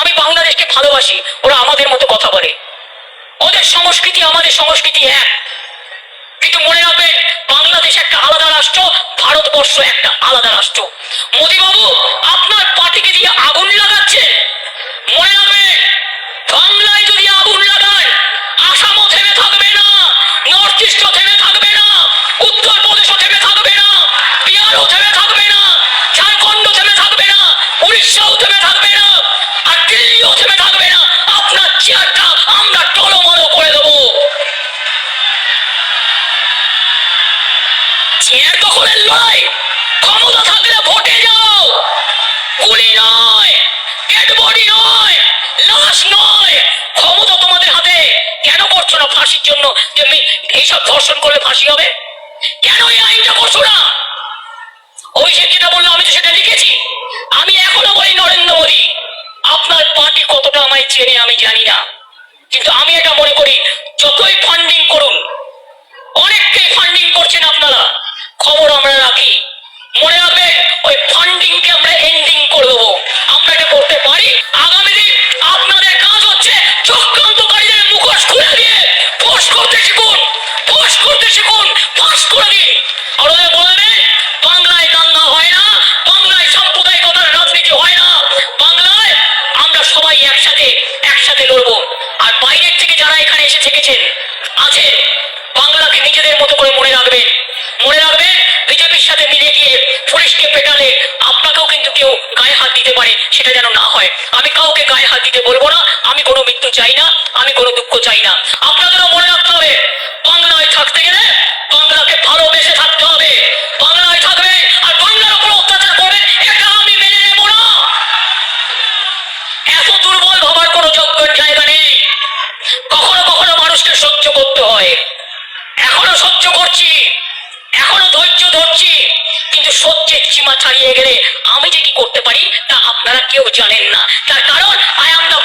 আমি বাংলাদেশকে ভালোবাসি, ওরা আমাদের মতো কথা বলে। ওদের সংস্কৃতি আমাদের সংস্কৃতি এক। কিন্তু মনে রাখবেন, বাংলাদেশ একটা আলাদা রাষ্ট্র, ভারতবর্ষ একটা আলাদা রাষ্ট্র। মোদী বাবু আপনার পার্টিকে দিয়ে আগুন লাগাচ্ছেন। মনে রাখবেন, বাংলায় যদি আগুন লাগান, আসামও থেমে থাকবে না, নর্থ ইস্টও থেমে থাকবে না, উত্তর প্রদেশও থেমে থাকবে না, বিহারও থেমে থাকবে না। চেয়ার দখলের লড়াই ক্ষমতা থাকলে ভোটে যাও। গুলি নয় ডেড বডি নয়, লাশ নয়। ক্ষমতা তোমাদের হাতে। কেন করছ না ফাঁসির জন্য? যে এইসব ধর্ষণ করলে ফাঁসি হবে? কেন এই আইনটা করছ না? অভিষেক যেটা বলল, আমি তো সেটা লিখেছি। আমি এখনও বলি নরেন্দ্র মোদী, আপনার পার্টি কতটা আমায় চেনে আমি জানি না। কিন্তু আমি এটা মনে করি, যতই ফান্ডিং করুন অনেককে ফান্ডিং করছেন আপনারা। খবর আমরা রাখি। মনে রাখবে ওই ফান্ডিং কে আমরা এন্ডিং করে দেবো। আমরা এটা করতে পারি। আগামী দিন আপনাদের কাজ হচ্ছে চক্রান্তকারীদের মুখোশ খুলে দিয়ে ফোর্স করতে শিখুন। ফোর্স করতে শিখুন। ফাঁস করে দিন। আর ওদের বলবে বাংলায় দাঙ্গা হয় না, বাংলায় সাম্প্রদায়িকতার রাজনীতি হয় না। বাংলায় আমরা সবাই একসাথে একসাথে লড়বো। আর বাইরের থেকে যারা এখানে এসে থেকেছেন, আছেন, বাংলাকে নিজেদের মতো করে মনে রাখবেন। পুলিশকে পেটালে আপনাকেও কিন্তু কেউ গায়ে হাত দিতে পারে, সেটা যেন না হয়। আমি কাউকে গায়ে হাত দিতে বলব না, আমি কোনো মৃত্যু চাই না, আমি কোনো দুঃখ চাই না। আপনাদেরও মনে রাখতে হবে, বাংলায় থাকতে গেলে বাংলাকে ভালোবেসে থাকতে হবে। বাংলায় থাকবে আর বাংলার উপর অত্যাচার করবে, এটা আমি মেনে নেব না। এত দুর্বল হবার কোনো যোগ্য জায়গা নেই। কখনো কখনো মানুষকে সহ্য করতে হয়। এখনও সহ্য করছি, এখনও ধৈর্য ধরছি। কিন্তু সহ্যের সীমা ছাড়িয়ে গেলে আমি যে কি করতে পারি তা আপনারা কেউ জানেন না। তার কারণ আই অ্যাম দ্য